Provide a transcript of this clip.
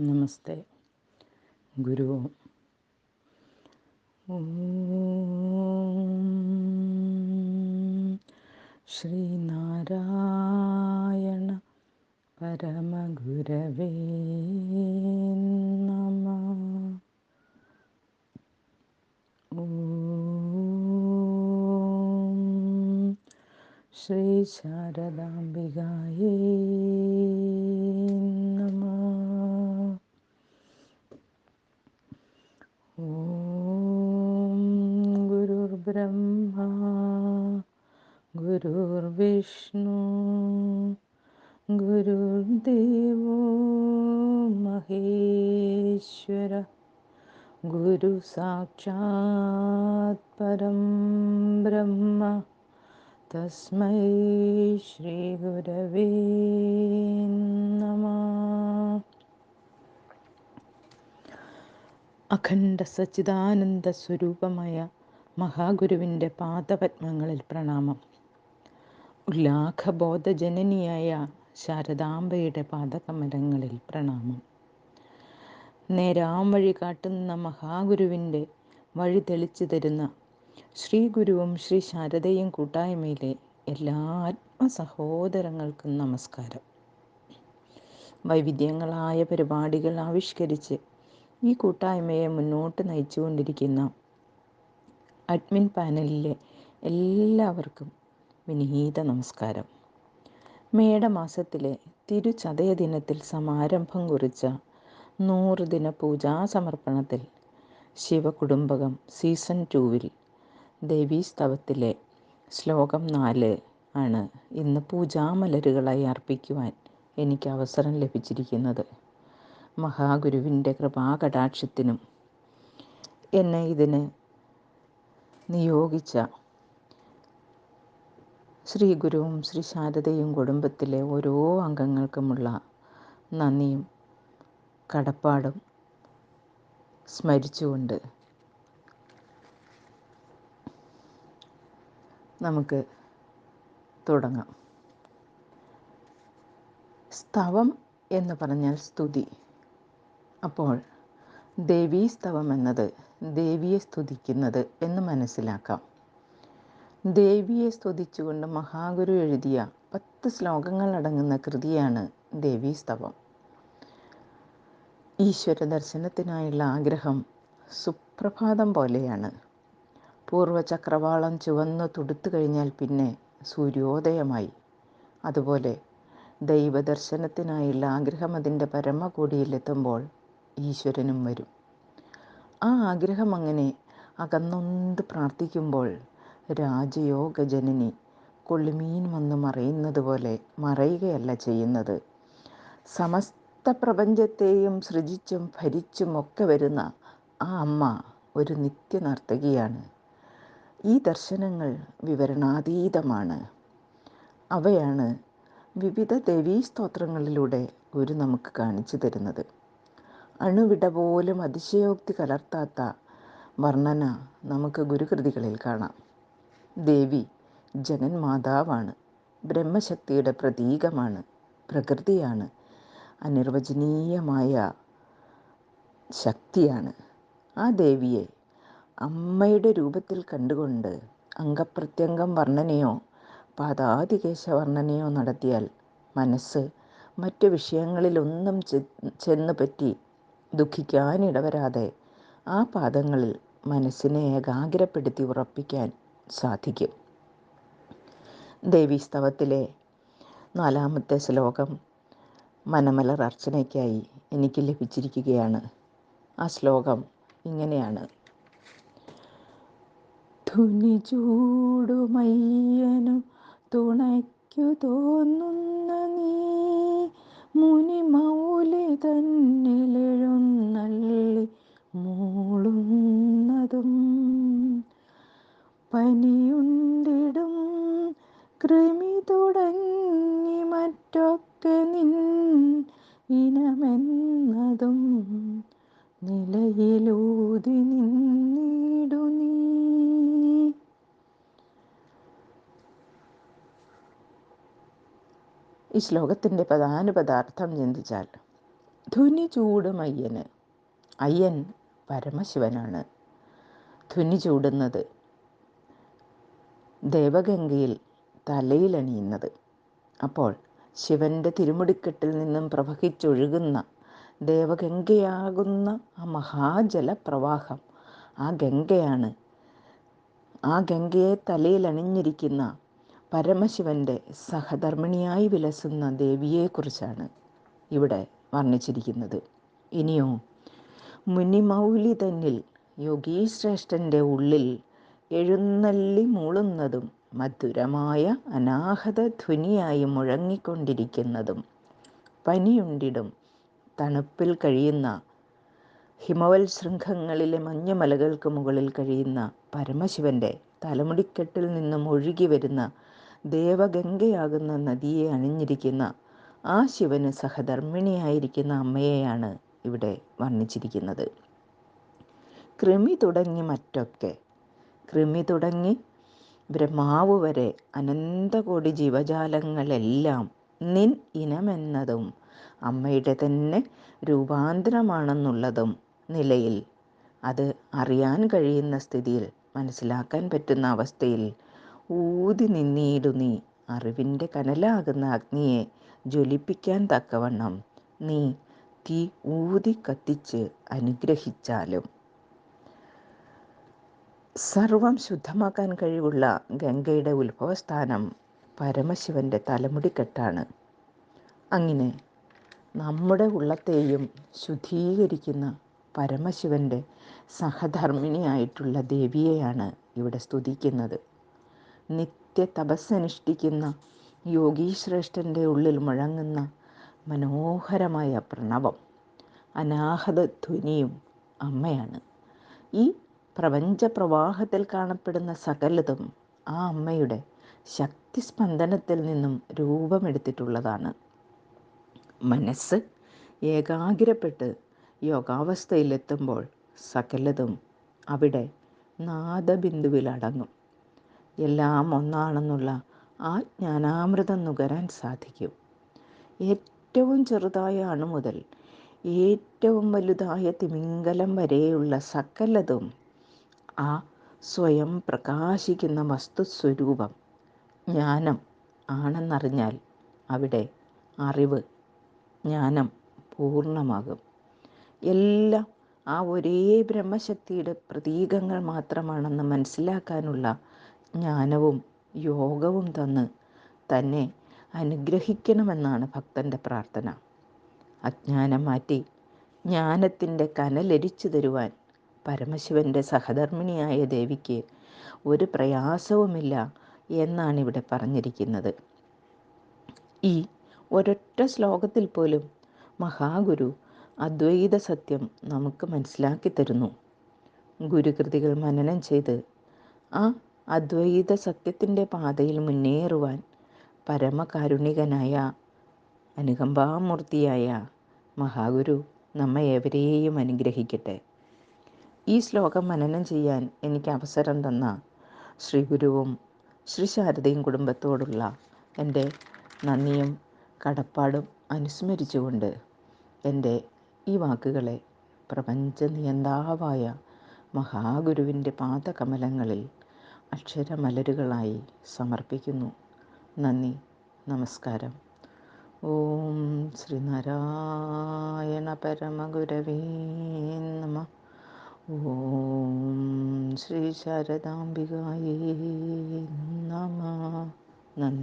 നമസ്തേ. ഗുരു. ശ്രീനാരായണ പരമഗുരവേ നമ. ശ്രീ ശാരദാംബികായേ ഗുരുർബ്രഹ്മ ഗുരുർവിഷ്ണു ഗുരുദേവോ മഹേശ്വര ഗുരു സാക്ഷാത് പരം ബ്രഹ്മ തസ്മൈ ശ്രീ ഗുരവേ നമ അഖണ്ഡ സച്ചിദാനന്ദ സ്വരൂപമായ മഹാഗുരുവിന്റെ പാദപത്മങ്ങളിൽ പ്രണാമം. ഉല്ലാഖബോധജനനിയായ ശാരദാംബയുടെ പാദകമലങ്ങളിൽ പ്രണാമം. നേരാം വഴി കാട്ടുന്ന മഹാഗുരുവിന്റെ വഴി തെളിച്ചു തരുന്ന ശ്രീ ഗുരുവും ശ്രീ ശാരദയും കൂട്ടായ്മയിലെ എല്ലാ ആത്മസഹോദരങ്ങൾക്കും നമസ്കാരം. വൈവിധ്യങ്ങളായ പരിപാടികൾ ആവിഷ്കരിച്ച് ഈ കൂട്ടായ്മയെ മുന്നോട്ട് നയിച്ചുകൊണ്ടിരിക്കുന്ന അഡ്മിൻ പാനലിലെ എല്ലാവർക്കും വിനീത നമസ്കാരം. മേടമാസത്തിലെ തിരുചതയ ദിനത്തിൽ സമാരംഭം കുറിച്ച നൂറ് ദിന പൂജാ സമർപ്പണത്തിൽ ശിവകുടുംബകം സീസൺ ടൂവിൽ ദേവീസ്തവത്തിലെ ശ്ലോകം നാല് ആണ് ഇന്ന് പൂജാമലരുകളായി അർപ്പിക്കുവാൻ എനിക്ക് അവസരം ലഭിച്ചിരിക്കുന്നത്. മഹാഗുരുവിന്റെ കൃപാകടാക്ഷത്തിനും എന്നെ ഇതിന് നിയോഗിച്ച ശ്രീ ഗുരുവും ശ്രീ ശാരദയും കുടുംബത്തിലെ ഓരോ അംഗങ്ങൾക്കുമുള്ള നന്ദിയും കടപ്പാടും സ്മരിച്ചുകൊണ്ട് നമുക്ക് തുടങ്ങാം. സ്തവം എന്ന് പറഞ്ഞാൽ സ്തുതി. അപ്പോൾ ദേവീസ്തവം എന്നത് ദേവിയെ സ്തുതിക്കുന്നത് എന്ന് മനസ്സിലാക്കാം. ദേവിയെ സ്തുതിച്ചുകൊണ്ട് മഹാഗുരു എഴുതിയ പത്ത് ശ്ലോകങ്ങൾ അടങ്ങുന്ന കൃതിയാണ് ദേവീസ്തവം. ഈശ്വര ദർശനത്തിനായുള്ള ആഗ്രഹം സുപ്രഭാതം പോലെയാണ്. പൂർവചക്രവാളം ചുവന്ന് തുടുത്തു കഴിഞ്ഞാൽ പിന്നെ സൂര്യോദയമായി. അതുപോലെ ദൈവദർശനത്തിനായുള്ള ആഗ്രഹം അതിന്റെ പരമകൂടിയിലെത്തുമ്പോൾ ഈശ്വരനും വരും. ആ ആഗ്രഹം അങ്ങനെ അകന്നൊന്ത് പ്രാർത്ഥിക്കുമ്പോൾ രാജയോഗ ജനനി കൊള്ളിമീൻ വന്ന് മറയുന്നത് പോലെ മറയുകയല്ല ചെയ്യുന്നത്. സമസ്ത പ്രപഞ്ചത്തെയും സൃജിച്ചും ഭരിച്ചും ഒക്കെ വരുന്ന ആ അമ്മ ഒരു നിത്യനർത്തകിയാണ്. ഈ ദർശനങ്ങൾ വിവരണാതീതമാണ്. അവയാണ് വിവിധ ദേവീസ്തോത്രങ്ങളിലൂടെ ഗുരു നമുക്ക് കാണിച്ചു തരുന്നത്. അണുവിട പോലും അതിശയോക്തി കലർത്താത്ത വർണന നമുക്ക് ഗുരുകൃതികളിൽ കാണാം. ദേവി ജഗന്മാതാവാണ് ബ്രഹ്മശക്തിയുടെ പ്രതീകമാണ്. പ്രകൃതിയാണ്. അനിർവചനീയമായ ശക്തിയാണ്. ആ ദേവിയെ അമ്മയുടെ രൂപത്തിൽ കണ്ടുകൊണ്ട് അംഗപ്രത്യംഗം വർണനയോ പാതാതികേശ വർണനയോ നടത്തിയാൽ മനസ്സ് മറ്റു വിഷയങ്ങളിലൊന്നും ചെന്ന് പറ്റി ദുഃഖിക്കാനിടവരാതെ ആ പാദങ്ങളിൽ മനസ്സിനെ ഏകാഗ്രപ്പെടുത്തി ഉറപ്പിക്കാൻ സാധിക്കും. ദേവീസ്തവത്തിലെ നാലാമത്തെ ശ്ലോകം മനമലർ അർച്ചനയ്ക്കായി എനിക്ക് ലഭിച്ചിരിക്കുകയാണ്. ആ ശ്ലോകം ഇങ്ങനെയാണ്. ധുനി ചൂടുമയ്യനും തുണയ്ക്കു തോന്നുന്ന നീ മുനി മൗലി തന്നിലെഴുന്നള്ളി മൂളുന്നതും പനിയുണ്ടിടും കൃമി തുടങ്ങി മറ്റൊക്കെ നിൻ ഇനമെന്നതും നിലയിലൂതി നിന്നിടു ഈ ശ്ലോകത്തിന്റെ പ്രധാന പദാർത്ഥം ചിന്തിച്ചാൽ ധുനി ചൂടും അയ്യന്. അയ്യൻ പരമശിവനാണ്. ധുനി ചൂടുന്നത് ദേവഗംഗയിൽ തലയിലണിയുന്നത്. അപ്പോൾ ശിവന്റെ തിരുമുടിക്കെട്ടിൽ നിന്നും പ്രവഹിച്ചൊഴുകുന്ന ദേവഗംഗയാകുന്ന ആ മഹാജലപ്രവാഹം ആ ഗംഗയാണ് ആ ഗംഗയെ തലയിൽ അണിഞ്ഞിരിക്കുന്ന പരമശിവന്റെ സഹധർമ്മിണിയായി വിലസുന്ന ദേവിയെക്കുറിച്ചാണ് ഇവിടെ വർണിച്ചിരിക്കുന്നത്. ഇനിയോ മുനിമൗലി തന്നിൽ യോഗീശ്രേഷ്ഠന്റെ ഉള്ളിൽ എഴുന്നള്ളി മൂളുന്നതും മധുരമായ അനാഹത ധ്വനിയായി മുഴങ്ങിക്കൊണ്ടിരിക്കുന്നതും പനിയുണ്ടിടും തണുപ്പിൽ കഴിയുന്ന ഹിമവൽ ശൃംഖങ്ങളിലെ മഞ്ഞുമലകൾക്ക് മുകളിൽ കഴിയുന്ന പരമശിവന്റെ തലമുടിക്കെട്ടിൽ നിന്നും ഒഴുകി വരുന്ന ദേവഗംഗയാകുന്ന നദിയെ അണിഞ്ഞിരിക്കുന്ന ആ ശിവന് സഹധർമ്മിണിയായിരിക്കുന്ന അമ്മയെയാണ് ഇവിടെ വർണിച്ചിരിക്കുന്നത്. കൃമി തുടങ്ങി മറ്റൊക്കെ. കൃമി തുടങ്ങി ബ്രഹ്മാവ് വരെ അനന്തകോടി ജീവജാലങ്ങളെല്ലാം നിൻ ഇനമെന്നതും അമ്മയുടെ തന്നെ രൂപാന്തരമാണെന്നുള്ളതും നിലയിൽ അത് അറിയാൻ കഴിയുന്ന സ്ഥിതിയിൽ മനസ്സിലാക്കാൻ പറ്റുന്ന അവസ്ഥയിൽ ഊതി നിന്നീടു നീ. അറിവിന്റെ കനലാകുന്ന അഗ്നിയെ ജ്വലിപ്പിക്കാൻ തക്കവണ്ണം നീ തീ ഊതി കത്തിച്ച് അനുഗ്രഹിച്ചാലും. സർവം ശുദ്ധമാക്കാൻ കഴിവുള്ള ഗംഗയുടെ ഉത്ഭവസ്ഥാനം പരമശിവന്റെ തലമുടിക്കെട്ടാണ്. അങ്ങനെ നമ്മുടെ ഉള്ളത്തെയും ശുദ്ധീകരിക്കുന്ന പരമശിവന്റെ സഹധർമ്മിണിയായിട്ടുള്ള ദേവിയെയാണ് ഇവിടെ സ്തുതിക്കുന്നത്. നിത്യ തപസ്സനുഷ്ഠിക്കുന്ന യോഗീശ്രേഷ്ഠന്റെ ഉള്ളിൽ മുഴങ്ങുന്ന മനോഹരമായ പ്രണവം അനാഹത ധ്വനിയും അമ്മയാണ്. ഈ പ്രപഞ്ച പ്രവാഹത്തിൽ കാണപ്പെടുന്ന സകലതും ആ അമ്മയുടെ ശക്തിസ്പന്ദനത്തിൽ നിന്നും രൂപമെടുത്തിട്ടുള്ളതാണ്. മനസ്സ് ഏകാഗ്രപ്പെട്ട് യോഗാവസ്ഥയിലെത്തുമ്പോൾ സകലതും അവിടെ നാദബിന്ദുവിൽ അടങ്ങും എല്ലാം ഒന്നാണെന്നുള്ള ആ ജ്ഞാനാമൃതം നുകരാൻ സാധിക്കും. ഏറ്റവും ചെറുതായ അണു മുതൽ ഏറ്റവും വലുതായ തിമിംഗലം വരെയുള്ള സകലതും ആ സ്വയം പ്രകാശിക്കുന്ന വസ്തുസ്വരൂപം ജ്ഞാനം ആണെന്നറിഞ്ഞാൽ അവിടെ അറിവ് ജ്ഞാനം പൂർണമാകും. എല്ലാം ആ ഒരേ ബ്രഹ്മശക്തിയുടെ പ്രതീകങ്ങൾ മാത്രമാണെന്ന് മനസ്സിലാക്കാനുള്ള ജ്ഞാനവും യോഗവും തന്ന് തന്നെ അനുഗ്രഹിക്കണമെന്നാണ് ഭക്തന്റെ പ്രാർത്ഥന. അജ്ഞാനം മാറ്റി ജ്ഞാനത്തിന്റെ കനലരിച്ചു തരുവാൻ പരമശിവന്റെ സഹധർമ്മിണിയായ ദേവിക്ക് ഒരു പ്രയാസവുമില്ല എന്നാണ് ഇവിടെ പറഞ്ഞിരിക്കുന്നത്. ഈ ഒരൊറ്റ ശ്ലോകത്തിൽ പോലും മഹാഗുരു അദ്വൈത സത്യം നമുക്ക് മനസ്സിലാക്കി തരുന്നു. ഗുരുകൃതികൾ മനനം ചെയ്ത് ആ അദ്വൈത സത്യത്തിന്റെ പാതയിൽ മുന്നേറുവാൻ പരമകാരുണികനായ അനുകമ്പാമൂർത്തിയായ മഹാഗുരു നമ്മെ ഏവരെയും അനുഗ്രഹിക്കട്ടെ. ഈ ശ്ലോകം മനനം ചെയ്യാൻ എനിക്ക് അവസരം തന്ന ശ്രീ ഗുരുവും ശ്രീ ശാരദയും കുടുംബത്തോടുള്ള എന്റെ നന്ദിയും കടപ്പാടും അനുസ്മരിച്ചുകൊണ്ട് എന്റെ ഈ വാക്കുകളെ പ്രപഞ്ച നിയന്താവായ മഹാഗുരുവിന്റെ പാദകമലങ്ങളിൽ അക്ഷരമലരുകളായി സമർപ്പിക്കുന്നു. നന്ദി. നമസ്കാരം. ഓം ശ്രീനാരായണ പരമഗുരവേ നമ. ഓം ശ്രീ ശാരദാംബികായേ നമ. നന്ദി.